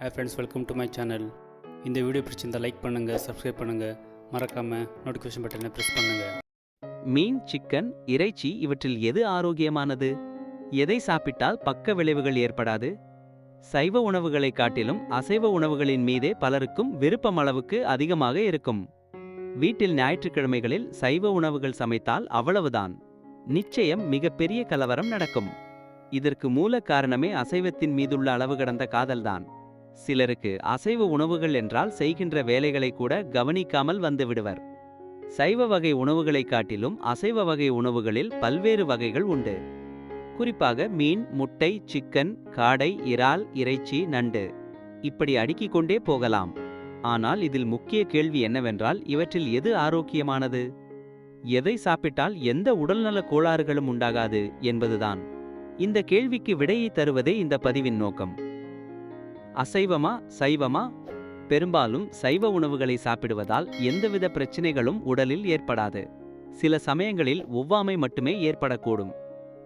Hey friends welcome to my channel இந்த video பிடிச்சிருந்தால் like பண்ணுங்கள் சப்ஸ்கிரைப் பண்ணுங்கள் மறக்காமல் நோட்டிஃபிகேஷன் பட்டனை ப்ரெஸ் பண்ணுங்கள் மீன் சிக்கன் இறைச்சி இவற்றில் எது ஆரோக்கியமானது? எதை சாப்பிட்டால் பக்க விளைவுகள் ஏற்படாது? சைவ உணவுகளை காட்டிலும் அசைவ உணவுகளின் மீதே பலருக்கும் விருப்பம் அளவுக்கு அதிகமாக இருக்கும். வீட்டில் ஞாயிற்றுக்கிழமைகளில் சைவ உணவுகள் சமைத்தால் அவ்வளவுதான். நிச்சயம் மிகப்பெரிய கலவரம் நடக்கும். இதற்கு மூல காரணமே அசைவத்தின் மீதுள்ள அளவு கடந்த காதல்தான். சிலருக்கு அசைவ உணவுகள் என்றால் செய்கின்ற வேலைகளை கூட கவனிக்காமல் வந்துவிடுவர் சைவ வகை உணவுகளைக் காட்டிலும் அசைவ வகை உணவுகளில் பல்வேறு வகைகள் உண்டு. குறிப்பாக மீன் முட்டை சிக்கன் காடை இறால் இறைச்சி நண்டு. இப்படி அடுக்கிக் கொண்டே போகலாம். ஆனால் இதில் முக்கிய கேள்வி என்னவென்றால் இவற்றில் எது ஆரோக்கியமானது? எதை சாப்பிட்டால் எந்த உடல்நல கோளாறுகளும் உண்டாகாது என்பதுதான். இந்த கேள்விக்கு விடையை தருவதே இந்த பதிவின் நோக்கம். அசைவமா சைவமா? பெரும்பாலும் சைவ உணவுகளை சாப்பிடுவதால் எந்தவித பிரச்சனைகளும் உடலில் ஏற்படாது. சில சமயங்களில் ஒவ்வாமை மட்டுமே ஏற்படக்கூடும்.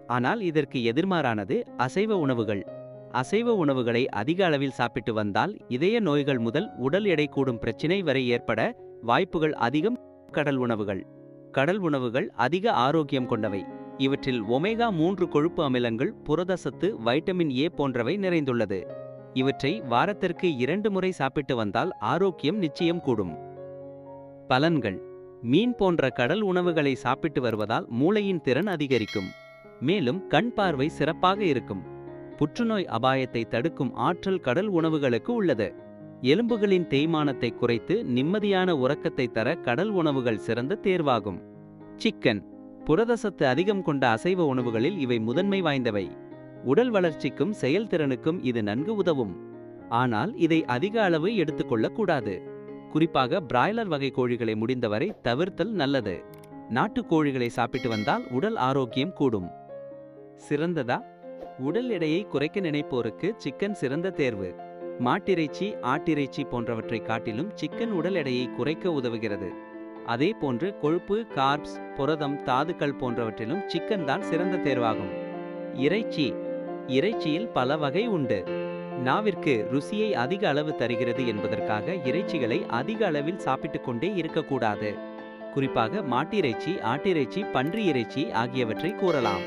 ஆனால் இதற்கு எதிர்மாறானது அசைவ உணவுகள். அசைவ உணவுகளை அதிக அளவில் சாப்பிட்டு வந்தால் இதய நோய்கள் முதல் உடல் எடை கூடும் பிரச்சினை வரை ஏற்பட வாய்ப்புகள் அதிகம். கடல் உணவுகள். கடல் உணவுகள் அதிக ஆரோக்கியம் கொண்டவை. இவற்றில் ஒமேகா மூன்று கொழுப்பு அமிலங்கள் புரதசத்து வைட்டமின் ஏ போன்றவை நிறைந்துள்ளது. இவற்றை வாரத்திற்கு இரண்டு முறை சாப்பிட்டு வந்தால் ஆரோக்கியம் நிச்சயம் கூடும். பலன்கள். மீன் போன்ற கடல் உணவுகளை சாப்பிட்டு வருவதால் மூளையின் திறன் அதிகரிக்கும். மேலும் கண் பார்வை சிறப்பாக இருக்கும். புற்றுநோய் அபாயத்தை தடுக்கும் ஆற்றல் கடல் உணவுகளுக்கு உள்ளது. எலும்புகளின் தேய்மானத்தை குறைத்து நிம்மதியான உறக்கத்தை தர கடல் உணவுகள் சிறந்த தேர்வாகும். சிக்கன். புரதசத்து அதிகம் கொண்ட அசைவ உணவுகளில் இவை முதன்மை வாய்ந்தவை. உடல் வளர்ச்சிக்கும் செயல்திறனுக்கும் இது நன்கு உதவும். ஆனால் இதை அதிக அளவு எடுத்துக்கொள்ளக்கூடாது குறிப்பாக பிராய்லர் வகை கோழிகளை முடிந்தவரை தவிர்த்தல் நல்லது. நாட்டுக் கோழிகளை சாப்பிட்டு வந்தால் உடல் ஆரோக்கியம் கூடும். சிறந்ததா? உடல் எடையை குறைக்க நினைப்போருக்கு சிக்கன் சிறந்த தேர்வு. மாட்டிறைச்சி ஆட்டிறைச்சி போன்றவற்றை காட்டிலும் சிக்கன் உடல் எடையை குறைக்க உதவுகிறது. அதே போன்று கொழுப்பு கார்ப்ஸ் புரதம் தாதுக்கள் போன்றவற்றிலும் சிக்கன் தான் சிறந்த தேர்வாகும். இறைச்சி இறைச்சியில் பல வகை உண்டு. நாவிற்கு ருசியை அதிக அளவு தருகிறது என்பதற்காக இறைச்சிகளை அதிக அளவில் சாப்பிட்டுக் கொண்டே இருக்கக்கூடாது. குறிப்பாக மாட்டிறைச்சி ஆட்டிறைச்சி பன்றி இறைச்சி ஆகியவற்றை கூறலாம்.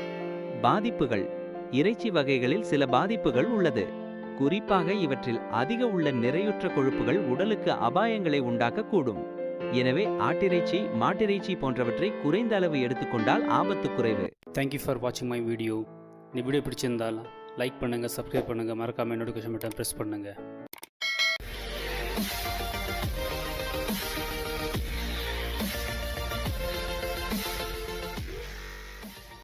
பாதிப்புகள். இறைச்சி வகைகளில் சில பாதிப்புகள் உள்ளது. குறிப்பாக இவற்றில் அதிக உள்ள நிறையுற்ற கொழுப்புகள் உடலுக்கு அபாயங்களை உண்டாக்கக்கூடும். எனவே ஆட்டிறைச்சி மாட்டிறைச்சி போன்றவற்றை குறைந்த அளவு எடுத்துக்கொண்டால் ஆபத்து குறைவு. தேங்க்யூ ஃபார் வாட்சிங் மை வீடியோ இந்த வீடியோ பிடிச்சிருந்தால் லைக் பண்ணுங்கள் சப்ஸ்கிரைப் பண்ணுங்கள் மறக்காமல் நோட்டிஃபிகேஷன் பட்டன் ப்ரெஸ் பண்ணுங்கள்